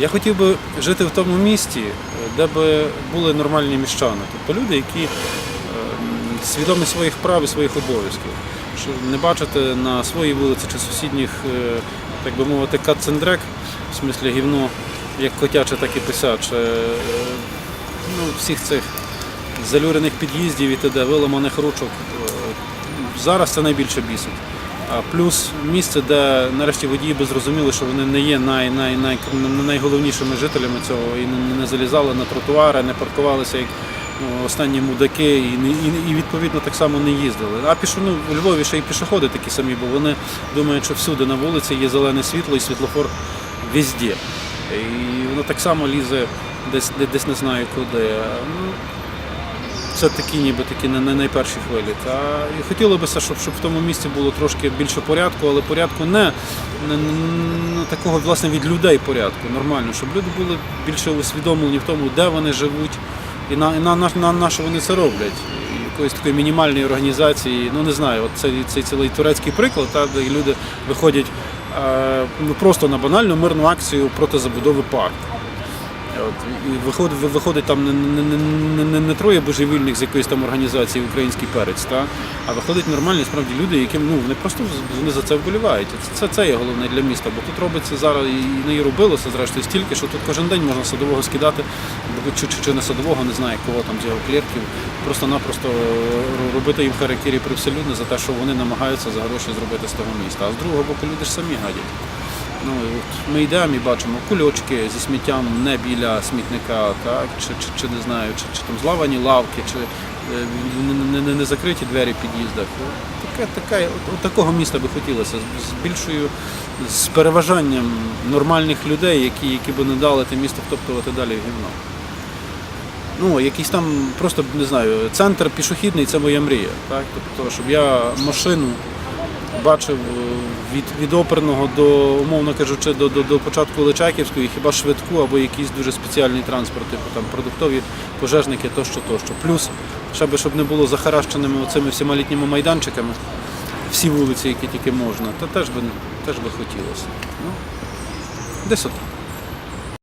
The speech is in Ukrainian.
Я хотів би жити в тому місті, де би були нормальні міщани, тобто люди, які е, свідомі своїх прав і своїх обов'язків. Не бачити на своїй вулиці чи сусідніх, е, так би мовити, кацендрек, в смислі гівно, як котяче, так і писяче. Е, Ну, всіх цих залюрених під'їздів і т.д., виламаних ручок. Е, Зараз це найбільше бісить. Плюс місце, де нарешті водії би зрозуміли, що вони не є най, най, най, найголовнішими жителями цього і не, не залізали на тротуари, не паркувалися як ну, останні мудаки і, і, і відповідно так само не їздили. А пішо, ну, у Львові ще й пішоходи такі самі, бо вони думають, що всюди на вулиці є зелене світло і світлофор везде. І воно так само лізе десь, десь не знаю куди. Це такі, ніби такі не, найперші хвилі. Та і хотілося б, щоб, щоб в тому місці було трошки більше порядку, але порядку не, не, не такого власне від людей порядку, нормально, щоб люди були більше усвідомлені в тому, де вони живуть, і на, на, на, на, на що вони це роблять. Якоїсь такої мінімальної організації, ну не знаю, от цей, цей цілий турецький приклад, та, де люди виходять е, ну, просто на банальну мирну акцію проти забудови парку. От, і виходить, виходить там не, не, не, не, троє божевільних з якоїсь там організації український перець, та? а виходять нормальні справді люди, які ну, вони просто вони за це вболівають. Це, це, це є головне для міста, бо тут робиться зараз і не і робилося зрештою стільки, що тут кожен день можна садового скидати, чи, чи, чи не садового, не знаю кого там з його клерків, просто-напросто робити їм харакірі привселюдне за те, що вони намагаються за гроші зробити з того міста. А з другого боку люди ж самі гадять. Ну, от ми йдемо і бачимо кульочки зі сміттям не біля смітника, так, чи, чи, чи не знаю, чи, чи там злавані лавки, чи е, не, не, не закриті двері в під'їздах. От Таке, таке, от, от такого міста би хотілося, з, з більшою, з переважанням нормальних людей, які, які би не дали те місто втоптувати далі в гівно. Ну, якийсь там просто не знаю, центр пішохідний це моя мрія. Так? Тобто, щоб я машину бачив е, від, від оперного до, умовно кажучи, до, до, до початку Личаківської, хіба швидку або якийсь дуже спеціальний транспорт, типу там продуктові пожежники тощо, тощо. Плюс, ще би, щоб не було захаращеними оцими всіма літніми майданчиками, всі вулиці, які тільки можна, то теж би, теж би хотілося. Ну, десь отак.